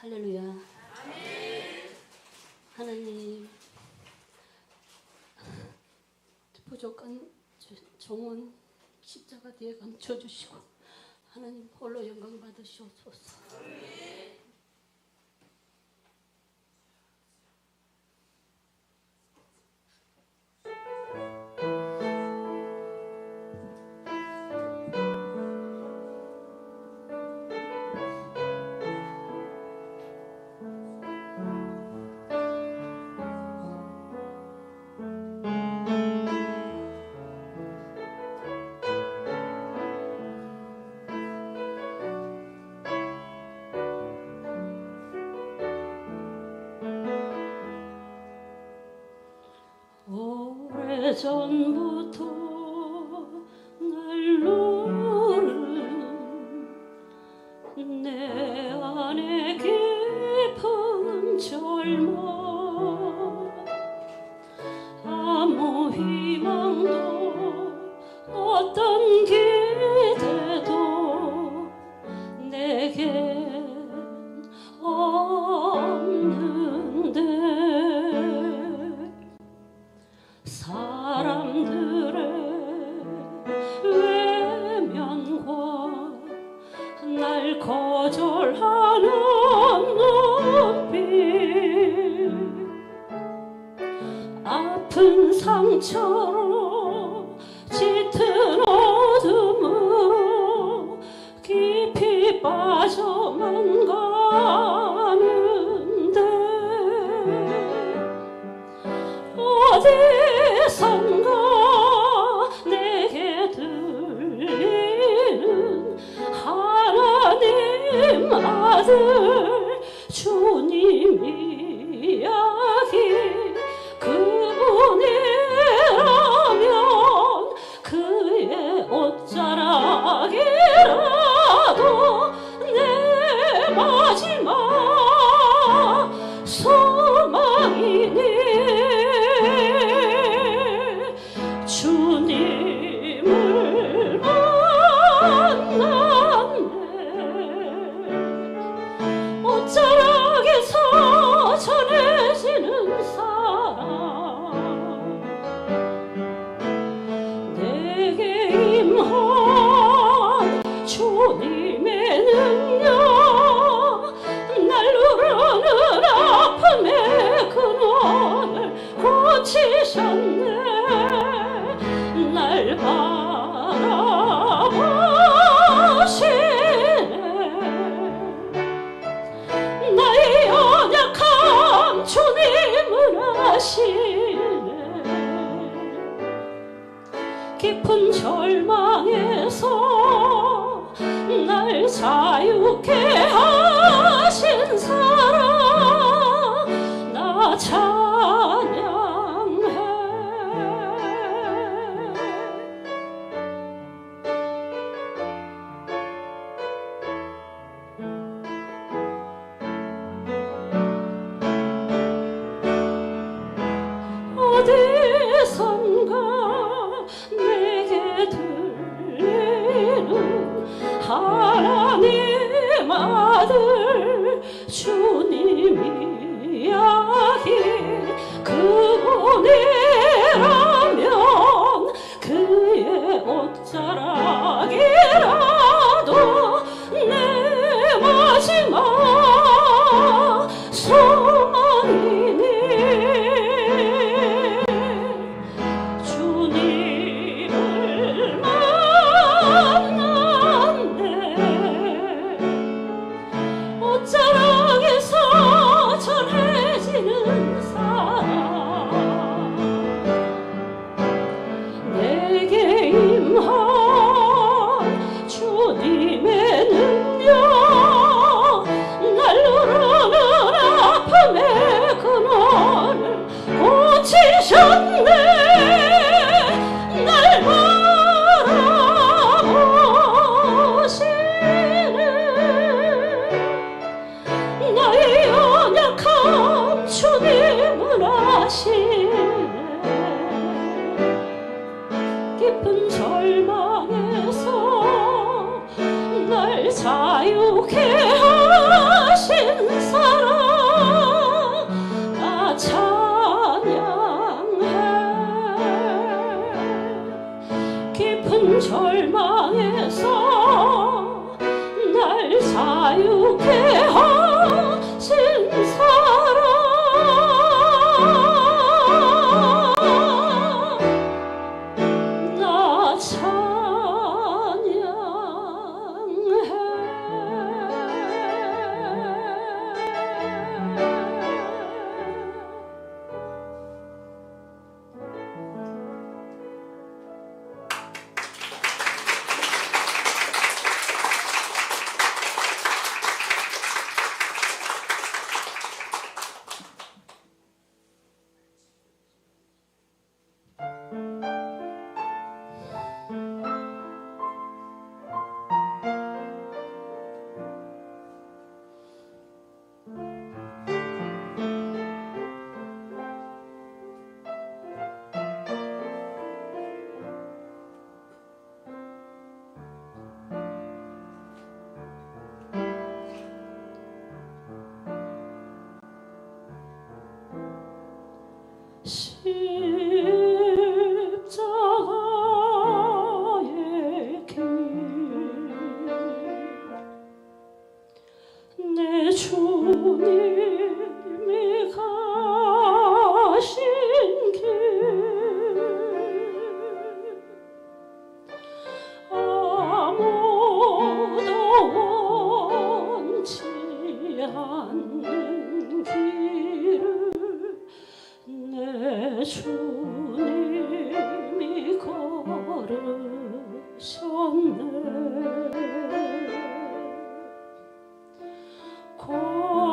할렐루야. 아멘. 하나님, 부족한 정원 십자가 뒤에 감춰주시고 하나님 홀로 영광 받으시옵소서. 아멘. 예전부터 상처 깊은 절망에서 날 자유케 하신 사랑 나참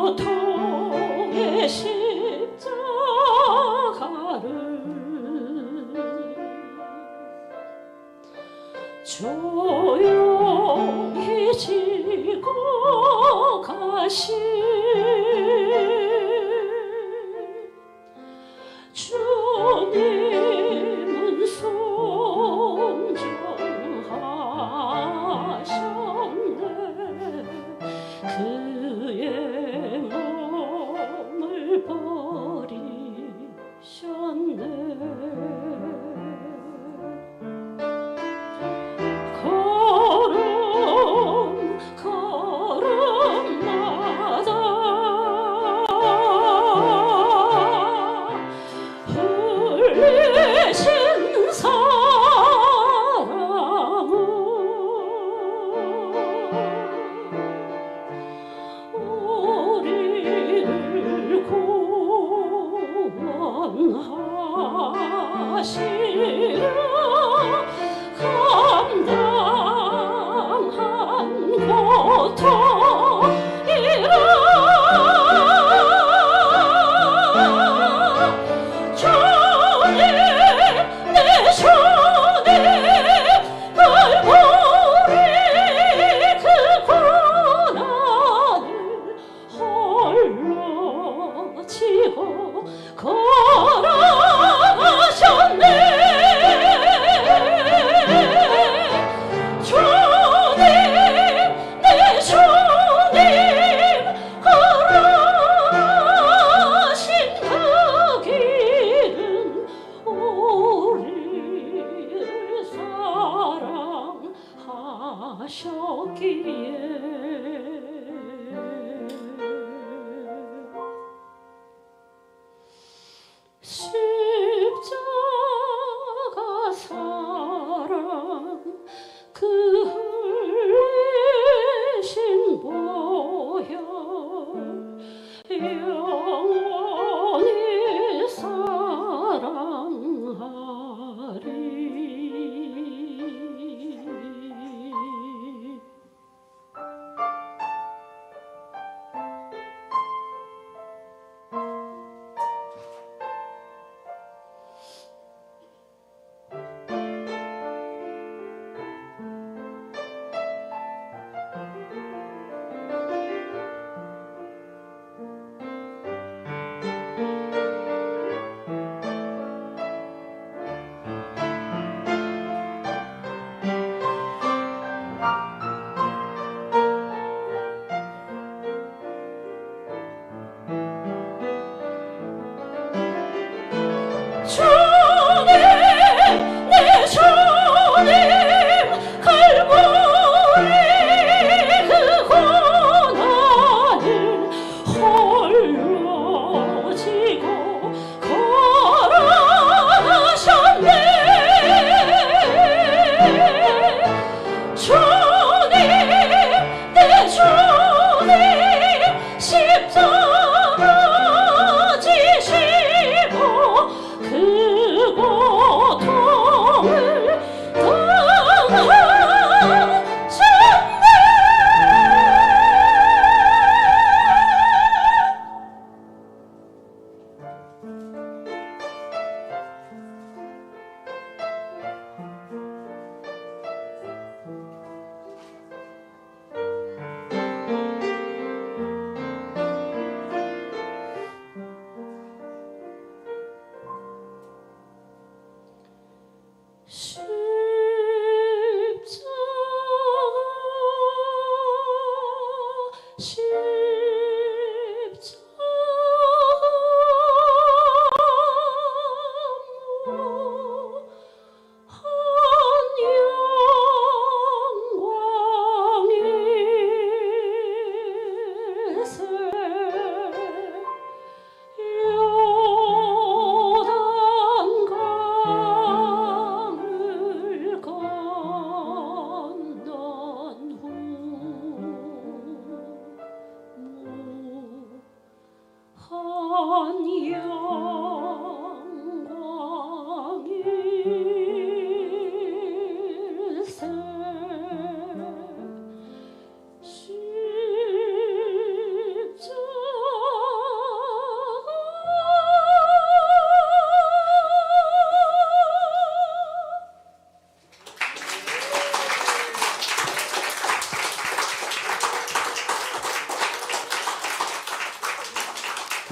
고통의 십자가를 조용히 지고 가시오 こ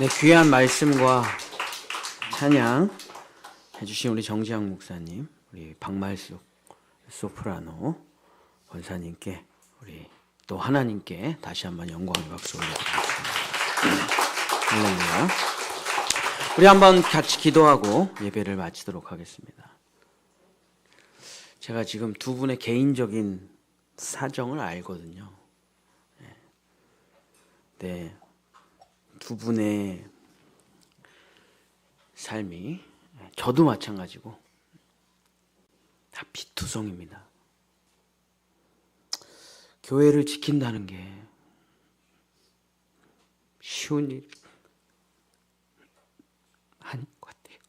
네, 귀한 말씀과 찬양 해주신 우리 정지영 목사님, 우리 박말숙 소프라노 권사님께 우리 또 하나님께 다시 한번 영광의 박수 올려드리겠습니다. 할렐루야. 우리 한번 같이 기도하고 예배를 마치도록 하겠습니다. 제가 지금 두 분의 개인적인 사정을 알거든요. 네. 네. 두 분의 삶이 저도 마찬가지고 다 피투성입니다. 교회를 지킨다는 게 쉬운 일 아닌 것 같아요.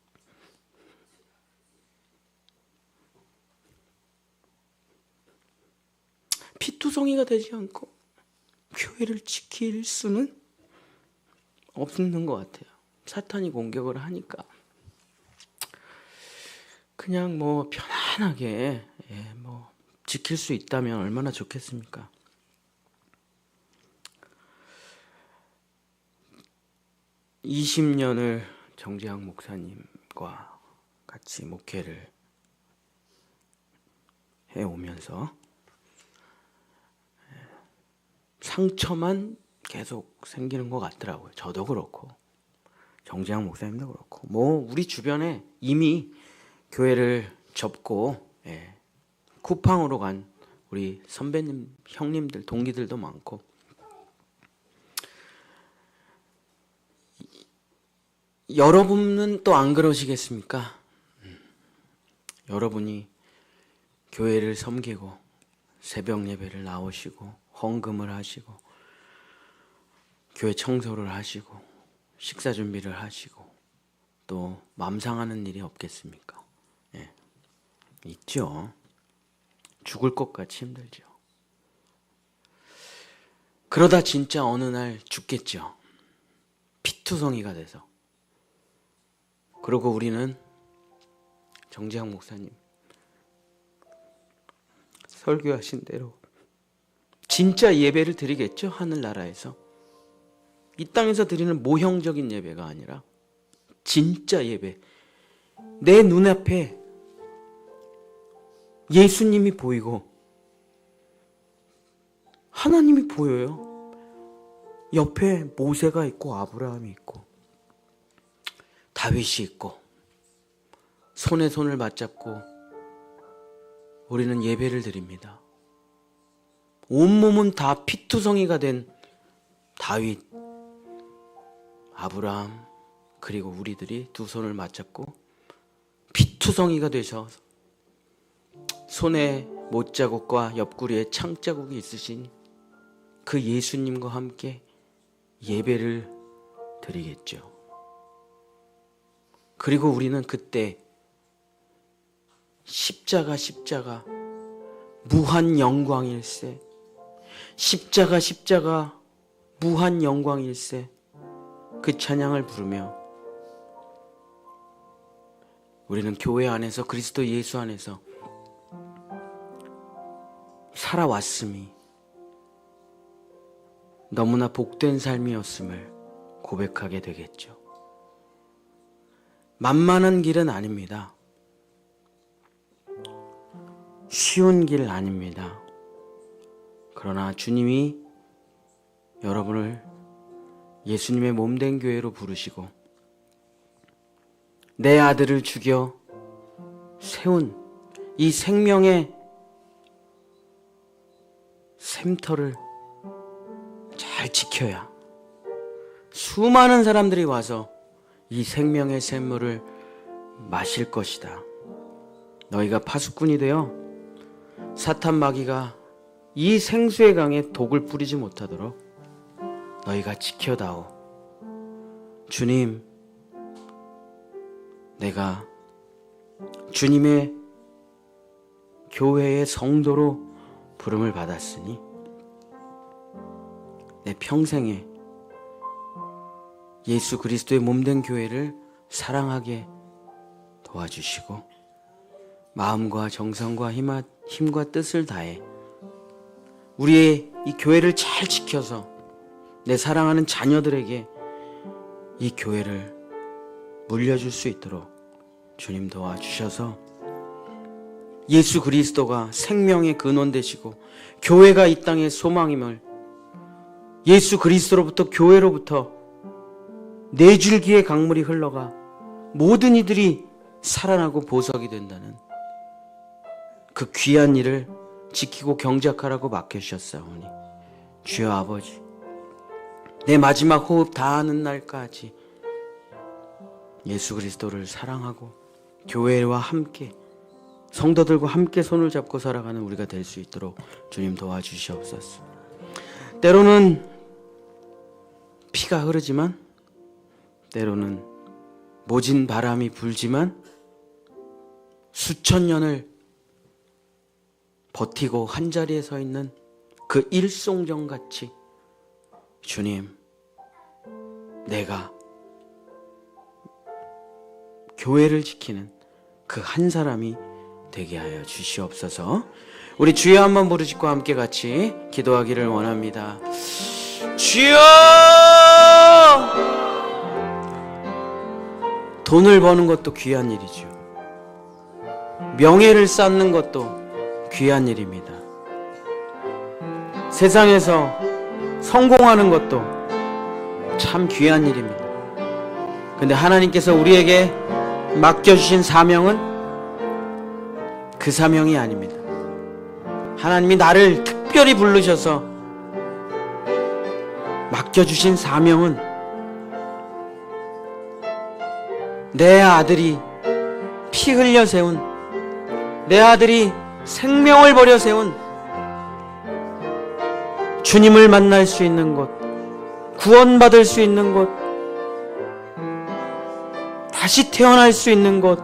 피투성이가 되지 않고 교회를 지킬 수는 없는 것 같아요. 사탄이 공격을 하니까 그냥 뭐 편안하게 예, 뭐 지킬 수 있다면 얼마나 좋겠습니까? (20년을) 정재학 목사님과 같이 목회를 해 오면서 상처만 계속 생기는 것 같더라고요. 저도 그렇고 정재학 목사님도 그렇고 뭐 우리 주변에 이미 교회를 접고 예, 쿠팡으로 간 우리 선배님, 형님들, 동기들도 많고 여러분은 또 안 그러시겠습니까? 음, 여러분이 교회를 섬기고 새벽 예배를 나오시고 헌금을 하시고 교회 청소를 하시고 식사 준비를 하시고 또 맘상하는 일이 없겠습니까? 예. 있죠. 죽을 것 같이 힘들죠. 그러다 진짜 어느 날 죽겠죠. 피투성이가 돼서. 그리고 우리는 정재학 목사님 설교하신 대로 진짜 예배를 드리겠죠 하늘나라에서 이 땅에서 드리는 모형적인 예배가 아니라 진짜 예배. 내 눈앞에 예수님이 보이고 하나님이 보여요. 옆에 모세가 있고 아브라함이 있고 다윗이 있고 손에 손을 맞잡고 우리는 예배를 드립니다. 온몸은 다 피투성이가 된 다윗, 아브라함, 그리고 우리들이 두 손을 맞잡고 피투성이가 되셔 손에 못자국과 옆구리에 창자국이 있으신 그 예수님과 함께 예배를 드리겠죠. 그리고 우리는 그때 십자가 십자가 무한 영광일세 십자가 십자가 무한 영광일세 그 찬양을 부르며 우리는 교회 안에서 그리스도 예수 안에서 살아왔음이 너무나 복된 삶이었음을 고백하게 되겠죠. 만만한 길은 아닙니다. 쉬운 길 아닙니다. 그러나 주님이 여러분을 예수님의 몸된 교회로 부르시고 내 아들을 죽여 세운 이 생명의 샘터를 잘 지켜야 수많은 사람들이 와서 이 생명의 샘물을 마실 것이다. 너희가 파수꾼이 되어 사탄 마귀가 이 생수의 강에 독을 뿌리지 못하도록 너희가 지켜다오. 주님, 내가 주님의 교회의 성도로 부름을 받았으니 내 평생에 예수 그리스도의 몸된 교회를 사랑하게 도와주시고 마음과 정성과 힘과, 뜻을 다해 우리의 이 교회를 잘 지켜서 내 사랑하는 자녀들에게 이 교회를 물려줄 수 있도록 주님 도와주셔서 예수 그리스도가 생명의 근원 되시고 교회가 이 땅의 소망임을 예수 그리스도로부터 교회로부터 네 줄기의 강물이 흘러가 모든 이들이 살아나고 보석이 된다는 그 귀한 일을 지키고 경작하라고 맡겨주셨사오니 주여 아버지 내 마지막 호흡 다하는 날까지 예수 그리스도를 사랑하고 교회와 함께 성도들과 함께 손을 잡고 살아가는 우리가 될 수 있도록 주님 도와주시옵소서. 때로는 피가 흐르지만 때로는 모진 바람이 불지만 수천 년을 버티고 한 자리에 서 있는 그 일송정 같이 주님 내가 교회를 지키는 그 한 사람이 되게 하여 주시옵소서. 우리 주여 한번 부르짖고 함께 같이 기도하기를 원합니다. 주여! 돈을 버는 것도 귀한 일이죠. 명예를 쌓는 것도 귀한 일입니다. 세상에서 성공하는 것도 참 귀한 일입니다. 근데 하나님께서 우리에게 맡겨주신 사명은 그 사명이 아닙니다. 하나님이 나를 특별히 부르셔서 맡겨주신 사명은 내 아들이 피 흘려 세운 내 아들이 생명을 버려 세운 주님을 만날 수 있는 곳, 구원받을 수 있는 곳, 다시 태어날 수 있는 곳,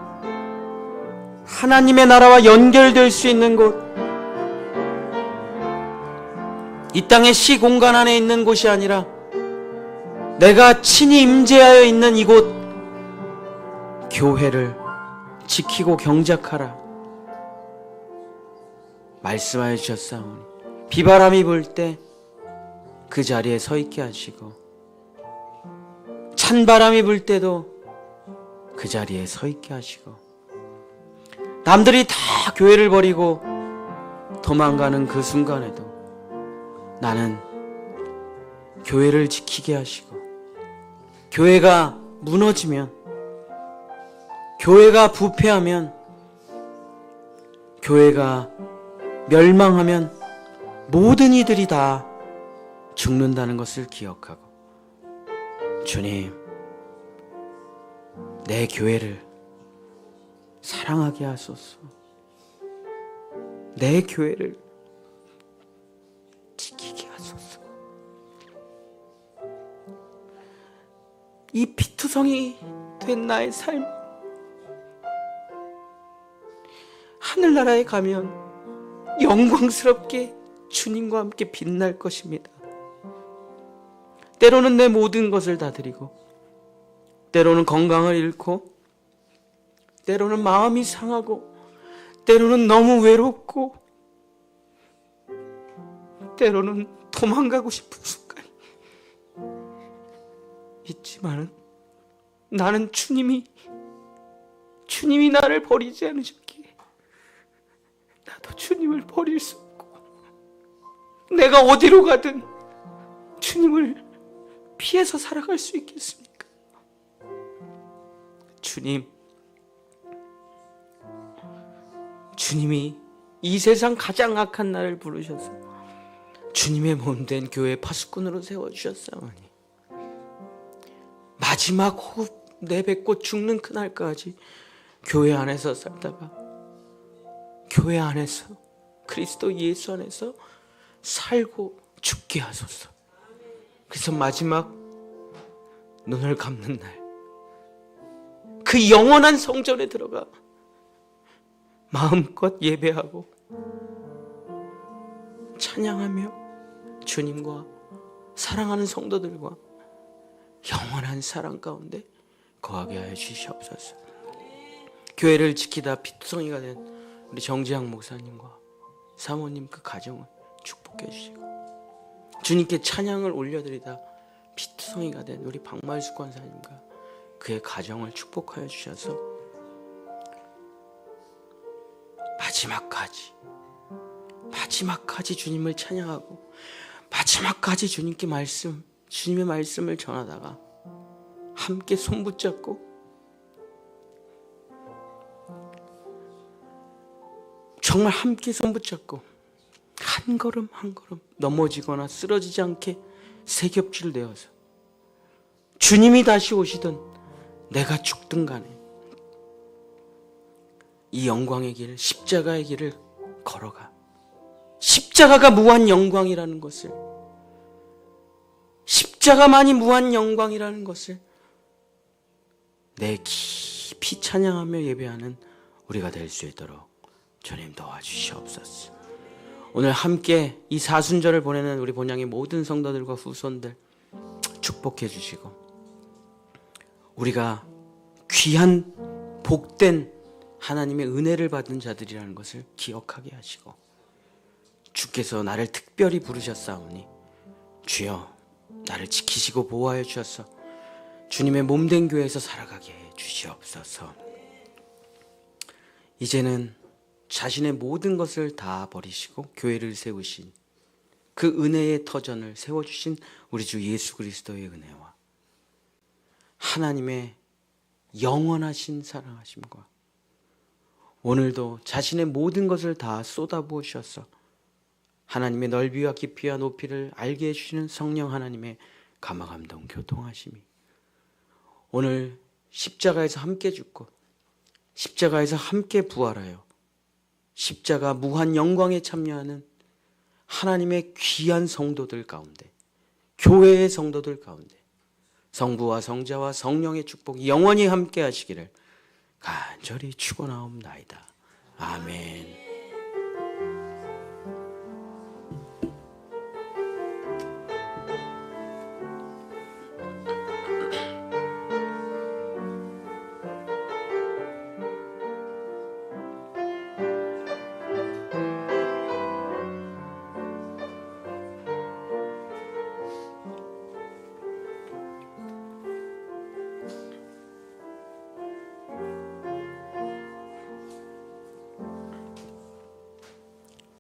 하나님의 나라와 연결될 수 있는 곳, 이 땅의 시 공간 안에 있는 곳이 아니라 내가 친히 임재하여 있는 이곳, 교회를 지키고 경작하라. 말씀하여 주셨사오니 비바람이 불 때 그 자리에 서 있게 하시고 찬 바람이 불 때도 그 자리에 서 있게 하시고 남들이 다 교회를 버리고 도망가는 그 순간에도 나는 교회를 지키게 하시고 교회가 무너지면 교회가 부패하면 교회가 멸망하면 모든 이들이 다 죽는다는 것을 기억하고 주님 내 교회를 사랑하게 하소서. 내 교회를 지키게 하소서. 이 피투성이 된 나의 삶. 하늘나라에 가면 영광스럽게 주님과 함께 빛날 것입니다. 때로는 내 모든 것을 다 드리고, 때로는 건강을 잃고, 때로는 마음이 상하고, 때로는 너무 외롭고, 때로는 도망가고 싶은 순간이 있지만은 나는 주님이 주님이 나를 버리지 않으셨기에 나도 주님을 버릴 수 없고 내가 어디로 가든 주님을 피해서 살아갈 수 있겠습니까? 주님, 주님이 이 세상 가장 악한 나를 부르셔서 주님의 몸된 교회 파수꾼으로 세워주셨사오니 마지막 호흡 내뱉고 죽는 그날까지 교회 안에서 살다가 교회 안에서 그리스도 예수 안에서 살고 죽게 하소서. 그래서 마지막 눈을 감는 날, 그 영원한 성전에 들어가 마음껏 예배하고 찬양하며 주님과 사랑하는 성도들과 영원한 사랑 가운데 거하게 하여 주시옵소서. 교회를 지키다 피투성이가 된 우리 정지양 목사님과 사모님 그 가정을 축복해 주시고 주님께 찬양을 올려드리다 피투성이가 된 우리 박말숙 권사님과 그의 가정을 축복하여 주셔서 마지막까지 마지막까지 주님을 찬양하고 마지막까지 주님께 말씀 주님의 말씀을 전하다가 함께 손 붙잡고 정말 함께 손 붙잡고 한 걸음 한 걸음 넘어지거나 쓰러지지 않게 세 겹줄 되어서 주님이 다시 오시든 내가 죽든 간에 이 영광의 길 십자가의 길을 걸어가 십자가가 무한 영광이라는 것을 십자가만이 무한 영광이라는 것을 내 깊이 찬양하며 예배하는 우리가 될 수 있도록 주님 도와주시옵소서. 오늘 함께 이 사순절을 보내는 우리 본향의 모든 성도들과 후손들 축복해 주시고 우리가 귀한 복된 하나님의 은혜를 받은 자들이라는 것을 기억하게 하시고 주께서 나를 특별히 부르셨사오니 주여 나를 지키시고 보호하여 주셔서 주님의 몸된 교회에서 살아가게 해 주시옵소서. 이제는 자신의 모든 것을 다 버리시고 교회를 세우신 그 은혜의 터전을 세워주신 우리 주 예수 그리스도의 은혜와 하나님의 영원하신 사랑하심과 오늘도 자신의 모든 것을 다 쏟아부으셔서 하나님의 넓이와 깊이와 높이를 알게 해주시는 성령 하나님의 감화감동 교통하심이 오늘 십자가에서 함께 죽고 십자가에서 함께 부활하여 십자가 무한 영광에 참여하는 하나님의 귀한 성도들 가운데 교회의 성도들 가운데 성부와 성자와 성령의 축복이 영원히 함께 하시기를 간절히 축원하옵나이다. 아멘.